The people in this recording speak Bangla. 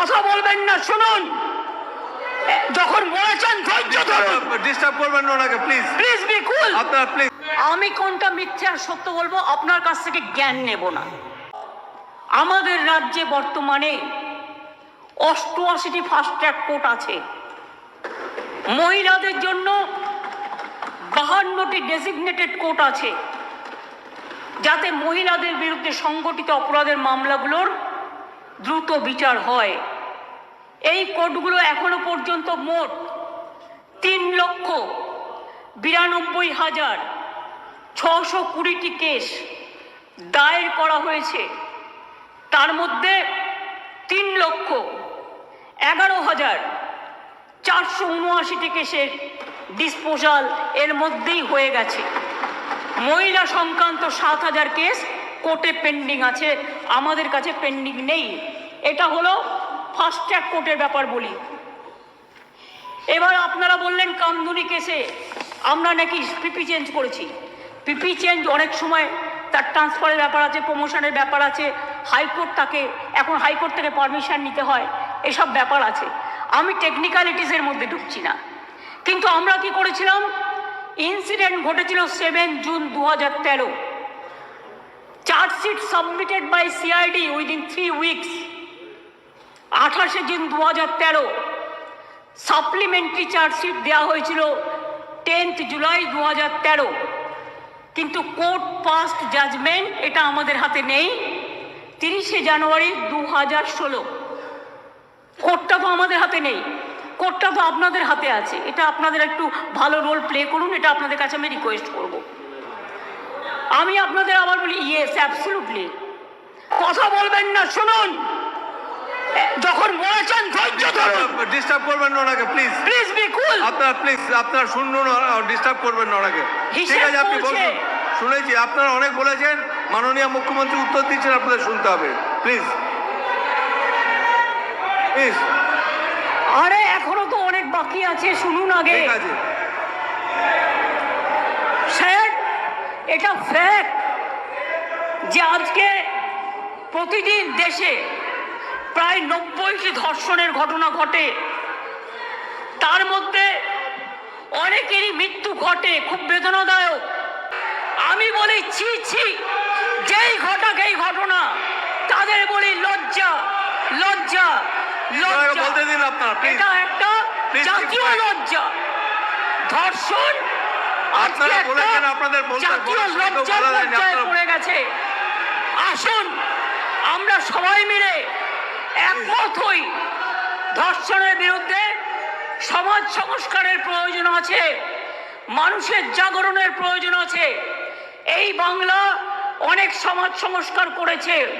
কথা বলবেন না শুনুন। যখন বলেছেন ধৈর্য ধরুন। ডিস্টার্ব করবেন না ওনাকে প্লিজ প্লিজ বি কুল আপনার প্লিজ আমি কোনটা মিথ্যে আর সত্য বলব আপনার কাছ থেকে জ্ঞান নেব না। আমাদের রাজ্যে বর্তমানে অষ্টআশিটি ফাস্ট ট্র্যাক কোর্ট আছে। মহিলাদের জন্য বাহান্নটি ডেজিগনেটেড কোর্ট আছে। যাতে মহিলাদের বিরুদ্ধে সংগঠিত অপরাধের মামলাগুলোর দ্রুত বিচার হয়। এই কোর্টগুলো এখনও পর্যন্ত মোট তিন লক্ষ বিরানব্বই হাজার ছশো কুড়িটি কেস দায়ের করা হয়েছে। তার মধ্যে তিন লক্ষ এগারো হাজার চারশো উনআশিটি কেসের ডিসপোজাল এর মধ্যেই হয়ে গেছে। মহিলা সংক্রান্ত সাত হাজার কেস কোর্টে পেন্ডিং আছে, আমাদের কাছে পেন্ডিং নেই। এটা হলো ফাস্ট ট্র্যাক কোর্টের ব্যাপার বলি। এবার আপনারা বললেন কামদুনি কেসে আমরা নাকি পিপি চেঞ্জ করেছি। পিপি চেঞ্জ অনেক সময় তার ট্রান্সফারের ব্যাপার আছে, প্রমোশনের ব্যাপার আছে, হাইকোর্ট তাকে, এখন হাইকোর্ট থেকে পারমিশন নিতে হয়, এসব ব্যাপার আছে। আমি টেকনিক্যালিটিসের মধ্যে ঢুকছি না। কিন্তু আমরা কি করেছিলাম? ইনসিডেন্ট ঘটেছিল সেভেন জুন দু হাজার তেরো। Chargesheet submitted by CID within three weeks. আঠাশে জুন দু হাজার তেরো সাপ্লিমেন্টারি চার্জশিট দেওয়া হয়েছিল টেন্থ জুলাই দু হাজার তেরো। কিন্তু কোর্ট পাস্ট জাজমেন্ট এটা আমাদের হাতে নেই। তিরিশে জানুয়ারি দু হাজার ষোলো। কোর্টটা তো আমাদের হাতে নেই। কোর্টটা তো আপনাদের হাতে আছে। এটা আপনাদের একটু ভালো রোল প্লে করুন, এটা আপনাদের কাছে আমি রিকোয়েস্ট করব। আমি আপনাদের আবার বলি ইয়েস অ্যাবসলুটলি কথা বলবেন না, শুনুন। যখন বলেছেন ধৈর্য ধরুন। ডিস্টার্ব করবেন না ওনাকে প্লিজ প্লিজ বি কুল আপনার প্লিজ আপনার শুনুন ডিস্টার্ব করবেন না ওনাকে। ঠিক আছে আপনি বলুন। শুনেছি আপনারা অনেক বলেছেন মাননীয় মুখ্যমন্ত্রী উত্তর দিচ্ছেন আপনাদের শুনতে হবে। প্লিজ প্লিজ আরে এখনও তো অনেক বাকি আছে শুনুন আগে। ঠিক আছে। স্যার এটা ফ্যাক্ট যে আজকে প্রতিদিন দেশে প্রায় নব্বইটি ধর্ষণের ঘটনা ঘটে। তার মধ্যে অনেকেরই মৃত্যু ঘটে খুব বেদনাদায়ক। আমি বলি ছি ছি যেই ঘটাক এই ঘটনা তাদের বলি লজ্জা লজ্জা লজ্জা। বলতে দিন আপনার এটা একটা জাতীয় লজ্জা। ধর্ষণ আপনারা বলেছেন, আপনাদের বলতে- জাতীয় বলার লজ্জার পর্যায়ে পড়ে গেছে। আসুন আমরা সবাই মিলে একমত হই। ধর্ষণের বিরুদ্ধে সমাজ সংস্কারের প্রয়োজন আছে, মানুষের জাগরণের প্রয়োজন আছে। এই বাংলা অনেক সমাজ সংস্কার করেছে।